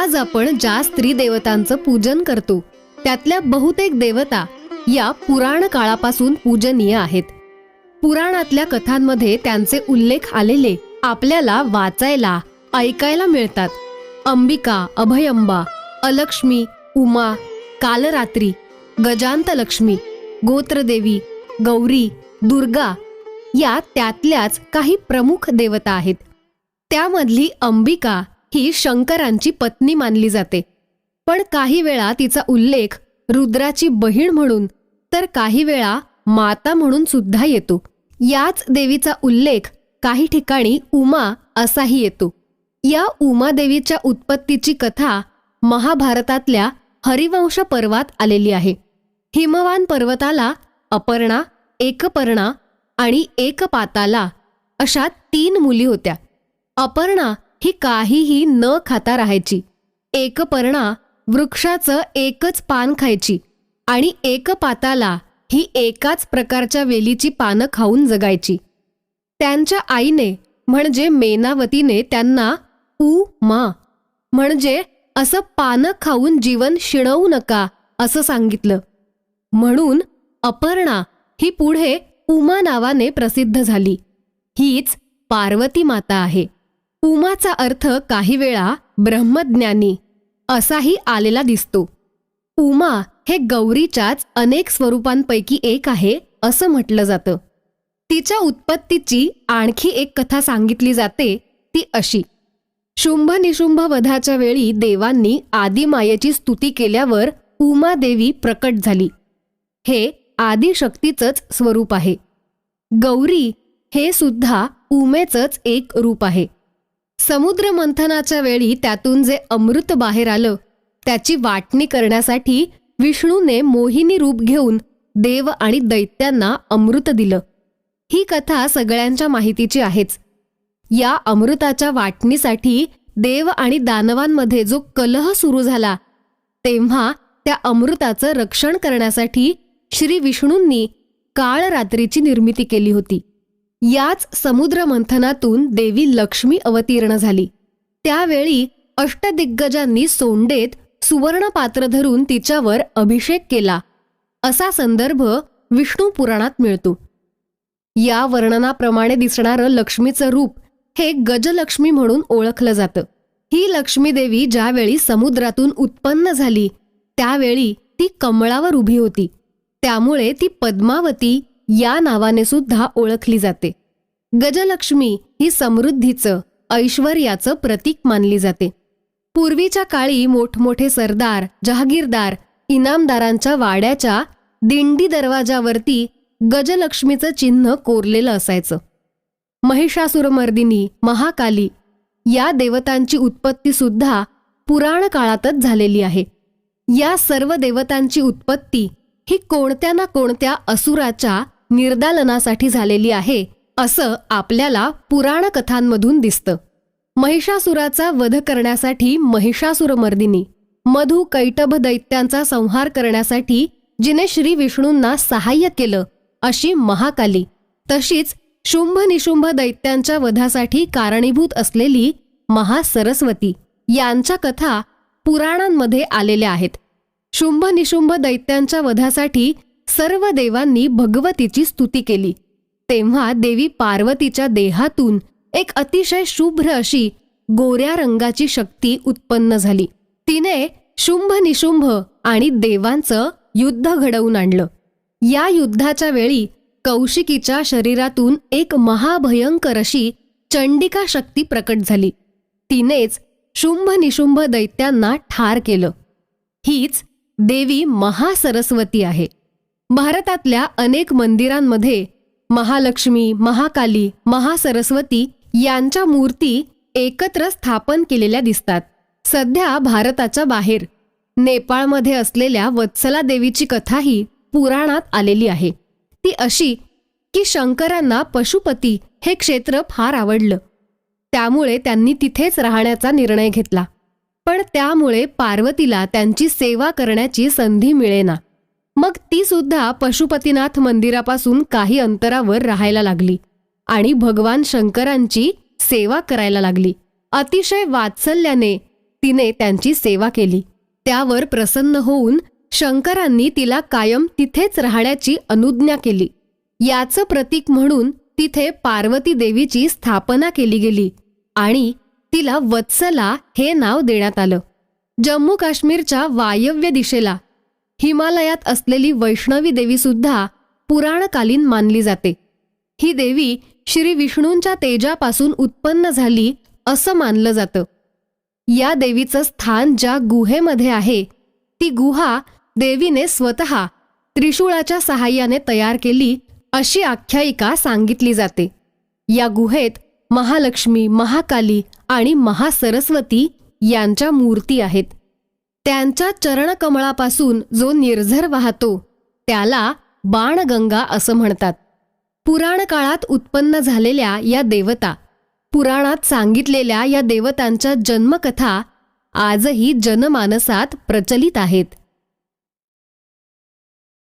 आज आपण ज्या स्त्री देवतांचं पूजन करतो त्यातल्या बहुतेक देवता या पुराण काळापासून पूजनीय आहेत. पुराणातल्या कथांमध्ये त्यांचे उल्लेख आलेले आपल्याला वाचायला ऐकायला मिळतात. अंबिका अभयंबा अलक्ष्मी उमा कालरात्री गजांतलक्ष्मी गोत्रदेवी गौरी दुर्गा या त्यातल्याच काही प्रमुख देवता आहेत. त्यामधली अंबिका ही शंकरांची पत्नी मानली जाते. पण काही वेळा तिचा उल्लेख रुद्राची बहीण म्हणून तर काही वेळा माता म्हणून सुद्धा येतो. याच देवीचा उल्लेख काही ठिकाणी उमा असाही येतो. या उमादेवीच्या उत्पत्तीची कथा महाभारतातल्या हरिवंश पर्वात आलेली आहे. हिमवान पर्वताला अपर्णा एकपर्णा आणि एकपाताला अशा तीन मुली होत्या. अपर्णा ही काहीही न खाता राहायची. एकपर्णा वृक्षाचं एकच पान खायची आणि एकपाताला ही एकाच प्रकारच्या वेलीची पानं खाऊन जगायची. त्यांच्या आईने म्हणजे मेनावतीने त्यांना उ मा म्हणजे असं पानं खाऊन जीवन शिणवू नका असं सांगितलं. म्हणून अपर्णा ही पुढे उमा नावाने प्रसिद्ध झाली. हीच पार्वती माता आहे. उमाचा अर्थ काही वेळा ब्रह्मज्ञानी. असाही आलेला दिसतो. उमा हे गौरीच्याच अनेक स्वरूपांपैकी एक आहे असं म्हटलं जातं. तिच्या उत्पत्तीची आणखी एक कथा सांगितली जाते ती अशी. शुंभ निशुंभ वधाच्या वेळी देवांनी आदिमायेची स्तुती केल्यावर उमा देवी प्रकट झाली. हे आदिशक्तीचंच स्वरूप आहे. गौरी हे सुद्धा उमेचंच एक रूप आहे. समुद्र मंथनाच्या वेळी त्यातून जे अमृत बाहेर आलं त्याची वाटणी करण्यासाठी विष्णूने मोहिनी रूप घेऊन देव आणि दैत्यांना अमृत दिलं. ही कथा सगळ्यांच्या माहितीची आहेच. या अमृताच्या वाटणीसाठी देव आणि दानवांमध्ये जो कलह सुरू झाला तेव्हा त्या अमृताचं रक्षण करण्यासाठी श्री विष्णूंनी काळ रात्रीची निर्मिती केली होती. याच समुद्र मंथनातून देवी लक्ष्मी अवतीर्ण झाली. त्यावेळी अष्टदिग्गजांनी सोंडेत सुवर्ण पात्र धरून तिच्यावर अभिषेक केला. असा संदर्भ विष्णू पुराणात मिळतो. या वर्णनाप्रमाणे दिसणारं लक्ष्मीचं रूप हे गजलक्ष्मी म्हणून ओळखलं जातं. ही लक्ष्मी देवी ज्यावेळी समुद्रातून उत्पन्न झाली त्यावेळी ती कमळावर उभी होती. त्यामुळे ती पद्मावती या नावाने सुद्धा ओळखली जाते. गजलक्ष्मी ही समृद्धीचं ऐश्वर्याचं प्रतीक मानली जाते. पूर्वीच्या काळी मोठमोठे सरदार जहागीरदार इनामदारांच्या वाड्याच्या दिंडी दरवाजावरती गजलक्ष्मीचं चिन्ह कोरलेलं असायचं. महिषासुरमर्दिनी महाकाली या देवतांची उत्पत्ती सुद्धा पुराण काळातच झालेली आहे. या सर्व देवतांची उत्पत्ती ही कोणत्या ना कोणत्या असुराच्या निर्दालनासाठी झालेली आहे असं आपल्याला पुराण कथांमधून दिसतं. महिषासुराचा वध करण्यासाठी महिषासुरमर्दिनी मधु कैटभ दैत्यांचा संहार करण्यासाठी जिने श्री विष्णूंना सहाय्य केलं अशी महाकाली तशीच शुंभ निशुंभ दैत्यांच्या वधासाठी कारणीभूत असलेली महासरस्वती यांच्या कथा पुराणांमध्ये आलेल्या आहेत. शुंभ निशुंभ दैत्यांच्या वधासाठी सर्व देवांनी भगवतीची स्तुती केली. तेव्हा देवी पार्वतीच्या देहातून एक अतिशय शुभ्र अशी गोऱ्या रंगाची शक्ती उत्पन्न झाली. तिने शुंभ निशुंभ आणि देवांचं युद्ध घडवून आणलं. या युद्धाच्या वेळी कौशिकीच्या शरीरातून एक महाभयंकर अशी चंडिका शक्ती प्रकट झाली. तिनेच शुंभ निशुंभ दैत्यांना ठार केलं. हीच देवी महासरस्वती आहे. भारतातल्या अनेक मंदिरांमध्ये महालक्ष्मी महाकाली महासरस्वती यांच्या मूर्ती एकत्र स्थापन केलेल्या दिसतात. सध्या भारताच्या बाहेर नेपाळमध्ये असलेल्या वत्सला देवीची कथाही पुराणात आलेली आहे. ती अशी की शंकरांना पशुपती हे क्षेत्र फार आवडलं. त्यामुळे त्यांनी तिथेच राहण्याचा निर्णय घेतला. पण त्यामुळे पार्वतीला त्यांची सेवा करण्याची संधी मिळेना. मग ती सुद्धा पशुपतीनाथ मंदिरापासून काही अंतरावर राहायला लागली आणि भगवान शंकरांची सेवा करायला लागली. अतिशय वात्सल्याने तिने त्यांची सेवा केली. त्यावर प्रसन्न होऊन शंकरांनी तिला कायम तिथेच राहण्याची अनुज्ञा केली. याचं प्रतीक म्हणून तिथे पार्वती देवीची स्थापना केली गेली आणि तिला वत्सला हे नाव देण्यात आलं. जम्मू काश्मीरच्या वायव्य दिशेला हिमालयात असलेली वैष्णवी देवी सुद्धा पुराणकालीन मानली जाते. ही देवी श्री विष्णूंच्या तेजापासून उत्पन्न झाली असं मानलं जातं. या देवीचं स्थान ज्या गुहेमध्ये आहे ती गुहा देवीने स्वतः त्रिशूळाच्या सहाय्याने तयार केली अशी आख्यायिका सांगितली जाते. या गुहेत महालक्ष्मी महाकाली आणि महासरस्वती यांच्या मूर्ती आहेत. त्यांच्या चरणकमळापासून जो निर्झर वाहतो त्याला बाणगंगा असं म्हणतात. पुराण काळात उत्पन्न झालेल्या या देवता पुराणात सांगितलेल्या या देवतांच्या जन्मकथा आजही जनमानसात प्रचलित आहेत.